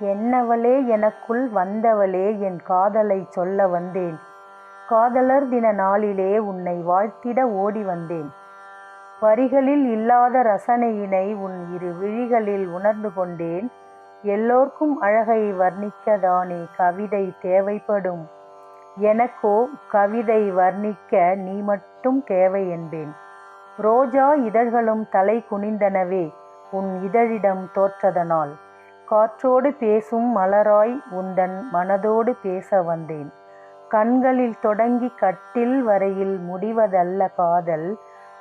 என்னவளே எனக்குள் வந்தவளே என் காதலைச் சொல்ல வந்தேன். காதலர் தின நாளிலே உன்னை வாழ்த்திட ஓடி வந்தேன். வரிகளில் இல்லாத ரசனையினை உன் இரு விழிகளில் உணர்ந்து கொண்டேன். எல்லோர்க்கும் அழகை வர்ணிக்கதானே கவிதை தேவைப்படும். எனக்கோ கவிதை வர்ணிக்க நீ மட்டும் தேவை என்பேன். ரோஜா இதழ்களும் தலை குனிந்தனவே உன் இதழிடம் தோற்றதனால். காற்றோடு பேசும் மலராய் உந்தன் மனதோடு பேச வந்தேன். கண்களில் தொடங்கி கட்டில் வரையில் முடிவதல்ல காதல்.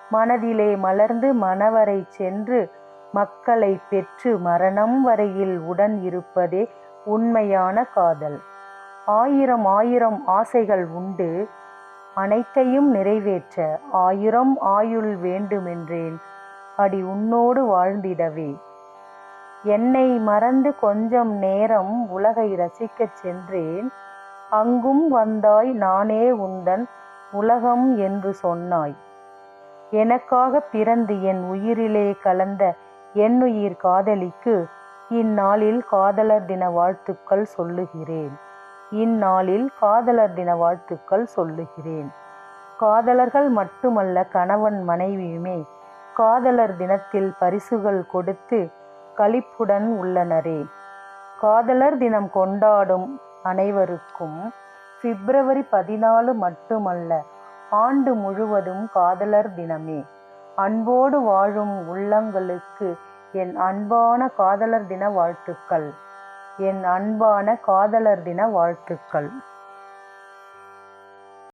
மனதிலே மலர்ந்து மனவரை சென்று மக்களை பெற்று மரணம் வரையில் உடன் இருப்பதே உண்மையான காதல். ஆயிரம் ஆயிரம் ஆசைகள் உண்டு. அனைத்தையும் நிறைவேற்ற ஆயிரம் ஆயுள் வேண்டுமென்றேன். அடி உன்னோடு வாழ்ந்திடவே. என்னை மறந்து கொஞ்சம் நேரம் உலகை ரசிக்கச் சென்றேன். அங்கும் வந்தாய் நானே உந்தன் உலகம் என்று சொன்னாய். எனக்காக பிறந்து என் உயிரிலே கலந்த என்னுயிர் காதலிக்கு இந்நாளில் காதலர் தின வாழ்த்துக்கள் சொல்லுகிறேன். இந்நாளில் காதலர் தின வாழ்த்துக்கள் சொல்லுகிறேன். காதலர்கள் மட்டுமல்ல கணவன் மனைவியுமே காதலர் தினத்தில் பரிசுகள் கொடுத்து களிப்புடன் உள்ளனரே. காதலர் தினம் கொண்டாடும் அனைவருக்கும் பிப்ரவரி பதினாலு மட்டுமல்ல ஆண்டு முழுவதும் காதலர் தினமே. அன்போடு வாழும் உள்ளங்களுக்கு என் அன்பான காதலர் தின வாழ்த்துக்கள். என் அன்பான காதலர் தின வாழ்த்துக்கள்.